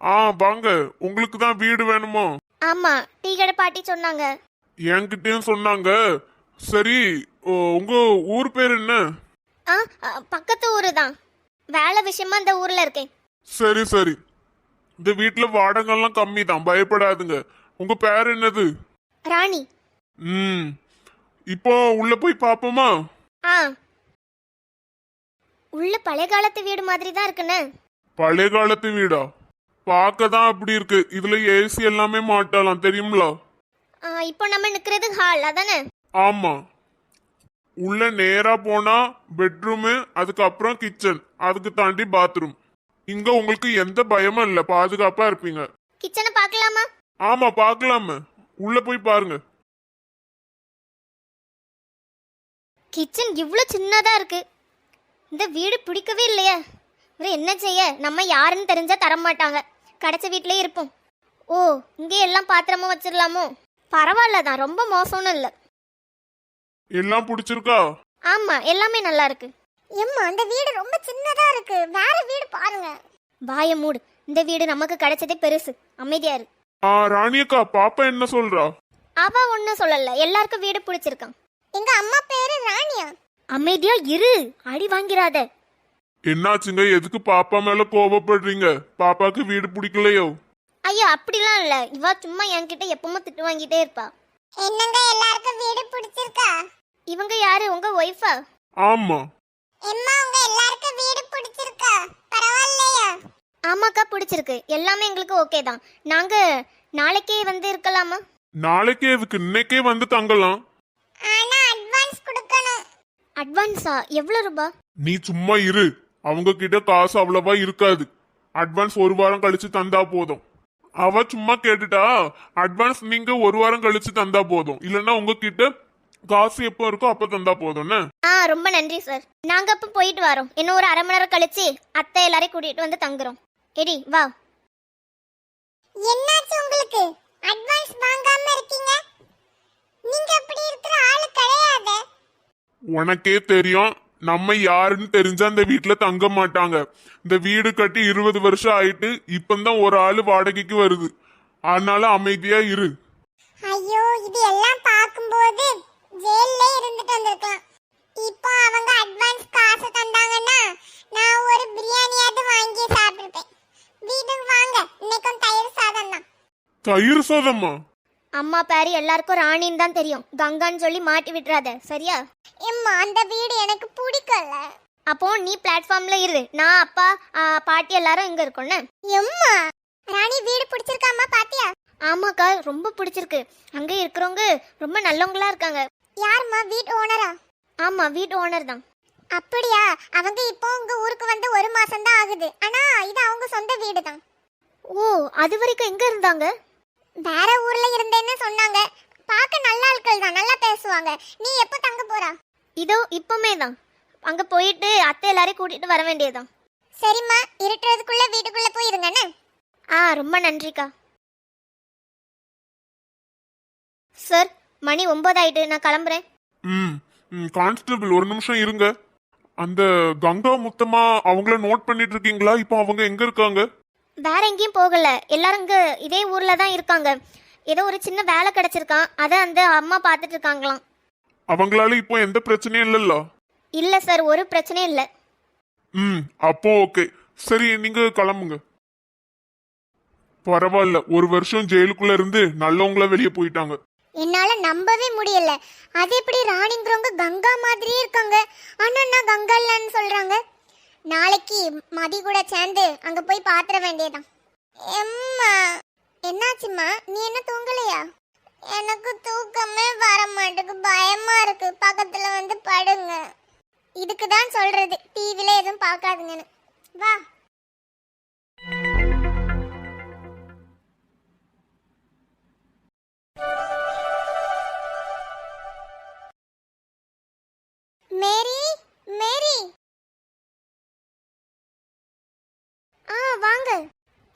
ஆ வாங்க. உங்களுக்கு தான் வீடு வேணுமோ? ஆமா டீ கடை பாட்டி சொன்னாங்க. என்கிட்டயும் சொன்னாங்க. சரி ஓ, உங்க ஊர் பேர் என்ன? ஆ அ, பக்கத்து ஊரு தான் வேலை விஷயமா இந்த ஊர்ல இருக்கேன். சரி சரி. இந்த வீட்டுல வாடகைலாம் கம்மி தான் பயப்படாதுங்க. உங்க பேர் என்னது? ராணி. ம். இப்போ உள்ள போய் பாப்போமா? ஆ. உள்ள பழைய காலத்து வீடு மாதிரி தான் இருக்குன்னு. பழைய காலத்து வீடா? பார்க்க தான் அப்படி இருக்கு. இதுல ஏசி எல்லாமே மாட்டலாம் தெரியுங்களா ஆ, இப்போ நம்ம நிக்கிறது ஹால் அதானே? ஆமா. உள்ள நேரா போனா பெட்ரூமு அதுக்கப்புறம் கிச்சன் அதுக்கு தாண்டி பாத்ரூம் இங்க உங்களுக்கு எந்த பயமும் இல்ல பாதுகாப்பா இருப்பீங்க. கிச்சனை பார்க்கலாமா? ஆமா பார்க்கலாமே. உள்ள போய் பாருங்க. கிச்சன் இவ்வளோ சின்னதா இருக்கு. இந்த வீடு பிடிக்கவே இல்லையே. ஒரு என்ன செய்ய? நம்ம யாருன்னு தெரிஞ்சா தர மாட்டாங்க கிடைச்ச வீட்டிலே இருப்போம். ஓ இங்கே எல்லாம் பாத்திரமும் வச்சிடலாமோ பரவாயில்ல தான் ரொம்ப மோசம்னு இல்லை. எல்லாம் பிடிச்சிருக்கா? ஆமா எல்லாமே நல்லா இருக்கு. எம்மா அந்த வீடு ரொம்ப சின்னதா இருக்கு. வேற வீடு பாருங்க. வாய மூடு. இந்த வீடு நமக்கு கிடைச்சதே பெருசு. அமைதியா இரு. ஆ ராணியக்கா பாப்பா என்ன சொல்றா? அவ ஒன்றும் சொல்லல. எல்லாருக்கும் வீடு பிடிச்சிருக்கான். எங்க அம்மா பேரு ராணியா? அமைதியா இரு. அடி வாங்கிறாத என்னாச்சுங்க? எதுக்கு பாப்பா மேல கோவப்படுறீங்க? பாப்பாக்கு வீடு பிடிக்கலையோ? ஐயோ அப்படிலாம் இல்ல. இவ சும்மா என்கிட்ட எப்பவும் திட்டு வாங்கிட்டே இருப்பா. என்னங்க எல்லாருக்கும் வீடு பிடிச்சிருக்கா? இவங்க யாரு? உங்க ஒய்ஃபா ஆமா. எம்மா உங்க எல்லாருக்கும் வீடு பிடிச்சிருக்கா? பரவாயில்லையா? ஆமாக்கா பிடிச்சிருக்கு. எல்லாமே எங்களுக்கு ஓகே தான். நாங்க நாளைக்கே வந்து இருக்கலாமா? நாளைக்கே எதுக்கு? இன்னைக்கே வந்து தங்கலாம். ஆனா அட்வான்ஸ் கொடுக்கணும். அட்வான்ஸா எவ்வளோ ரூபா? நீ சும்மா இரு. அவங்க கிட்ட காசு அவ்வளவா இருக்காது. அட்வான்ஸ் ஒரு வாரம் கழிச்சு தந்தா போதும். அவ சும்மா கேட்டுட்டா அட்வான்ஸ் நீங்க ஒரு வாரம் கழிச்சு தந்தா போதும். இல்லைன்னா உங்ககிட்ட காசு எப்போ இருக்கோ அப்ப தந்தா போதும்னு ஆ ரொம்ப நன்றி சார் நாங்க அப்போ போயிட்டு வரோம். இன்னும் ஒரு அரை மணி நேரம் கழிச்சு அத்தை எல்லாரையும் கூட்டிட்டு வந்து தங்குறோம். எடி வா. என்னாச்சு உங்களுக்கு? அட்வான்ஸ் வாங்காம இருக்கீங்க? நீங்க அப்படி இருக்கிற ஆளு கிடையாது. உனக்கே தெரியும் நம்ம யாருன்னு தெரிஞ்சா அந்த வீட்டுல தங்க மாட்டாங்க. இந்த வீடு கட்டி இருபது வருஷம் ஆயிட்டு இப்பந்தான் ஒரு ஆளு வாடகைக்கு வருது. அதனால அமைதியா இரு. ஐயோ இது எல்லாம் பார்க்கும்போது ஜெயில்ல இருந்துட்டு வந்திருக்கலாம். இப்போ அவங்க அட்வான்ஸ் காசு தந்தாங்கன்னா நான் ஒரு பிரியாணியாவது வாங்கி சாப்பிட்டுருப்பேன் வீட்டுக்கு வாங்க. இன்னைக்கும் தயிர் சாதம் தான் தயிர் சாதமா? அம்மா பேரு எல்லாருக்கும் ராணின்னு தான் தெரியும். கங்கான்னு சொல்லி மாட்டி விட்டுறாத சரியா? எம்மா அந்த வீடு எனக்கு பிடிக்கல. அப்போ நீ பிளாட்ஃபார்ம்ல இரு. நான் அப்பா ஆ, பாட்டி எல்லாரும் இங்க இருக்கோன்னு எம்மா ராணி வீடு பிடிச்சிருக்காமா பாத்தியா? ஆமாக்கா ரொம்ப பிடிச்சிருக்கு. அங்க இருக்கிறவங்க ரொம்ப நல்லவங்களா இருக்காங்க. யாரும்மா வீட்டு ஓனரா ஆமா வீட்டு ஓனர் தான். அப்படியா? அவங்க இப்போ உங்க ஊருக்கு வந்து ஒரு மாசம் தான் ஆகுது. ஆனா இது அவங்க சொந்த வீடு தான் ஓ அது வரைக்கும் எங்க இருந்தாங்க? வேற ஊர்ல இருந்தேன்னு சொன்னாங்க. பார்க்க நல்ல ஆட்கள் தான் நல்லா பேசுவாங்க. நீ எப்போ தங்க போறா? இதோ இப்பமே தான். அங்க போயிட்டு அத்தை எல்லாரையும் கூட்டிட்டு வர வேண்டியதுதான். சரிம்மா இருட்டுறதுக்குள்ள வீட்டுக்குள்ள போயிருங்கண்ணே. ஆ ரொம்ப நன்றிக்கா. சார் மணி ஒன்பது ஆயிட்டு நான் கிளம்புறேன். ம் ம், கான்ஸ்டபிள் ஒரு நிமிஷம் இருங்க. அந்த கங்கா முத்தமா அவங்கள நோட் பண்ணிட்டு இருக்கீங்களா? இப்போ அவங்க எங்க இருக்காங்க? வேற எங்கேயும் போகல. எல்லாரும் இங்க இதே ஊர்ல தான் இருக்காங்க. ஏதோ ஒரு சின்ன வேலை கிடைச்சிருக்கான். அதை அந்த அம்மா பார்த்துட்டு இருக்காங்களாம். அவங்களால இப்போ எந்த பிரச்சனையும் இல்லல்ல? இல்ல சார் ஒரு பிரச்சனையும் இல்லை. ம் அப்போ ஓகே. சரி நீங்க கிளம்புங்க. பரவாயில்ல ஒரு வருஷம் ஜெயிலுக்குள்ள இருந்து நல்லவங்களா வெளியே போயிட்டாங்க. என்னால நம்பவே முடியல. அது எப்படி ராணிங்கிறவங்க கங்கா மாதிரியே இருக்காங்க. ஆனா நான் கங்கா இல்லைன்னு சொல்றாங்க? நாளைக்கு மதி கூட சேர்ந்து அங்க போய் பாத்திர வேண்டியதான் எம்மா என்னாச்சும்மா? நீ என்ன தூங்கலையா? எனக்கு தூக்கமே வர மாட்டேங்குது பயமா இருக்கு. பக்கத்துல வந்து படுங்க. இதுக்கு தான் சொல்றது டிவில எதுவும் பார்க்காதுங்கன்னு. வா.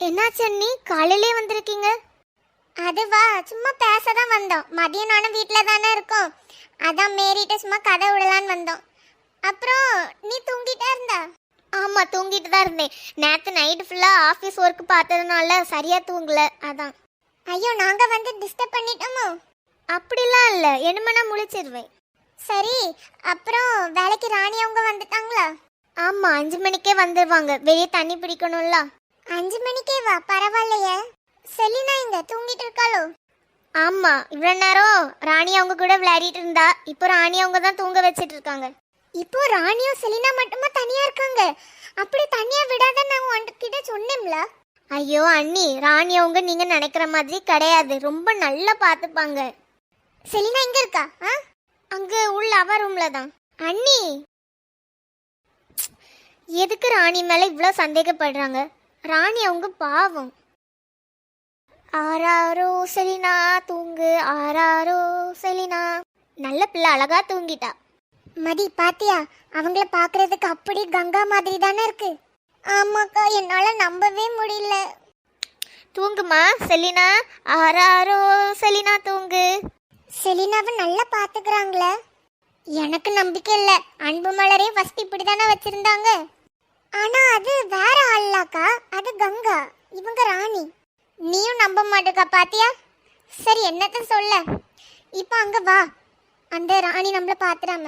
என்னாச்சு அண்ணி? காலையிலே வந்திருக்கீங்க? அதுவா சும்மா பேச தான் வந்தோம். மதியம் நானும் வீட்டில் தானே இருக்கோம். அதான் மேரிட்ட சும்மா கதை விடலான்னு வந்தோம். அப்புறம் நீ தூங்கிட்டே இருந்தா? ஆமா ஆமா தூங்கிட்டு தான் இருந்தேன். நேத்து நைட் ஃபுல்லா ஆஃபீஸ் ஒர்க் பார்த்ததுனால சரியா தூங்கல அதான். ஐயோ நாங்க வந்து டிஸ்டர்ப் பண்ணிட்டோமோ? அப்படிலாம் இல்ல. என்னமனா முழிச்சிருவேன். சரி அப்புறம் வேலைக்கு ராணி அவங்க வந்துட்டாங்களா? ஆமா அஞ்சு மணிக்கே வந்துருவாங்க. வெளியே தண்ணி பிடிக்கணும்ல. அஞ்சு மணிக்கே வா பரவாயில்லையே. செலினா இங்க தூங்கிட்டு இருக்காளோ? ஆமா இவ்வளவு நேரம் ராணி அவங்க கூட விளையாடிட்டு இருந்தா இப்போ ராணி அவங்க தான் தூங்க வச்சிட்டு இருக்காங்க. இப்போ ராணியும் செலினா மட்டுமா தனியா இருக்காங்க? அப்படி தனியா விடாத நான் உன்கிட்ட சொன்னேன்ல. ஐயோ அண்ணி ராணி அவங்க நீங்க நினைக்கிற மாதிரி கிடையாது. ரொம்ப நல்லா பாத்துப்பாங்க செலினா எங்க இருக்கா? ஆ? அங்க உள்ள அவ ரூம்ல தான். அண்ணி! எதுக்கு ராணி மேல இவ்ளோ சந்தேகப்படுறாங்க? ராணி அவங்க பாவம். ஆராரோ செலினா தூங்கு. ஆராரோ செலினா. நல்ல பிள்ளை அழகா தூங்கிட்டா. மதி பாத்தியா? அவங்கள பாக்குறதுக்கு அப்படி கங்கா மாதிரி தானே இருக்கு. ஆமாக்கா என்னால நம்பவே முடியல. தூங்குமா செலினா? ஆராரோ செலினா தூங்கு. செலினாவை நல்லா பாத்துக்கிறாங்களே. எனக்கு நம்பிக்கை இல்லை. அன்பு மலரே ஃபஸ்ட் இப்படி தானே வச்சிருந்தாங்க. ஆனா அது வேற ஆள்லாக்கா. அது கங்கா. இவங்க ராணி. நீயும் நம்ப மாட்டேக்கா பாத்தியா? சரி என்னத்த சொல்ல? இப்போ அங்க வா. அந்த ராணி நம்மள பாத்துறாம.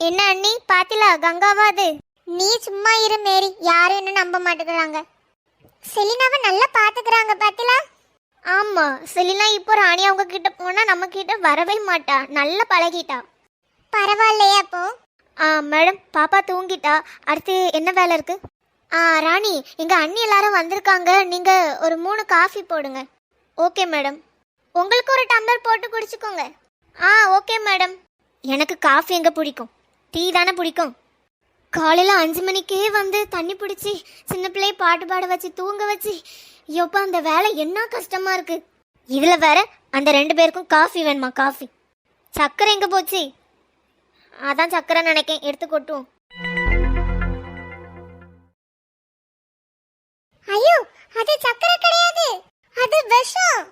என்ன அண்ணி? பாத்திலா கங்காவா அது? நீ சும்மா இரு மேரி. யாரும் என்ன நம்ப மாட்டேங்கிறாங்க. செலினாவை நல்லா பாத்துக்கிறாங்க பாத்திலா ஆமா. செலினா இப்போ ராணி அவங்க கிட்ட போனா நம்ம கிட்ட வரவே மாட்டா. நல்லா பழகிட்டா. பரவாயில்லையா அப்போ. ஆ மேடம் பாப்பா தூங்கிட்டா. அடுத்து என்ன வேலை இருக்கு? ஆ ராணி எங்க அண்ணி எல்லாரும் வந்திருக்காங்க. நீங்க ஒரு மூணு காஃபி போடுங்க. Okay madam. உங்களுக்கு ஒரு டம்ளர் போட்டு குடிச்சுக்கோங்க. ஆ ஓகே மேடம். எனக்கு காஃபி எங்க பிடிக்கும்? டீ தானே பிடிக்கும்? காலையில் அஞ்சு மணிக்கே வந்து தண்ணி பிடிச்சி சின்ன பிள்ளைய பாட்டு பாட வச்சு தூங்க வச்சு ஐயோப்பா அந்த வேலை என்ன கஷ்டமாக இருக்குது இதில் வேற அந்த ரெண்டு பேருக்கும் காஃபி வேணுமா காஃபி? சக்கரை எங்கே போச்சு? அதான் சக்கரை நினைக்கேன். எடுத்து கொட்டும் ஐயோ அது சக்கரை கிடையாது. அது விஷம்.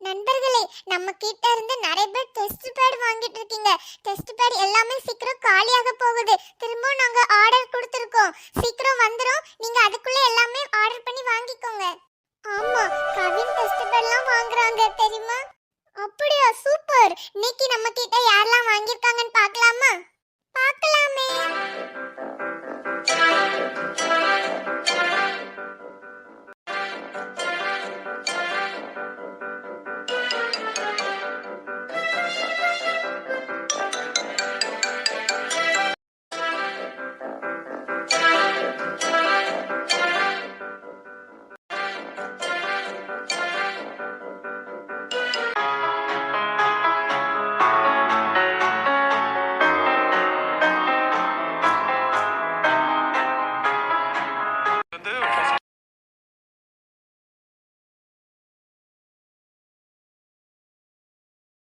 நண்பர்களே நம்ம கிட்ட இருந்து நிறைய பேர் டெஸ்ட் பேட் வாங்கிட்டு இருக்கீங்க. டெஸ்ட் பேட் எல்லாமே சீக்கிரம் காலியாக போகுது. திரும்ப நாங்க ஆர்டர் கொடுத்துருக்கோம். சீக்கிரம் வந்துரும். நீங்க அதுக்குள்ள எல்லாமே ஆர்டர் பண்ணி வாங்கிக்கோங்க. ஆமா கவின் டெஸ்ட் பேட்லாம் வாங்குறாங்க. தெரியுமா? அப்படியா? சூப்பர். இன்னைக்கு நம்ம கிட்ட யாரெல்லாம் வாங்கியிருக்காங்கன்னு பார்க்கலாமா? பார்க்கலாமே.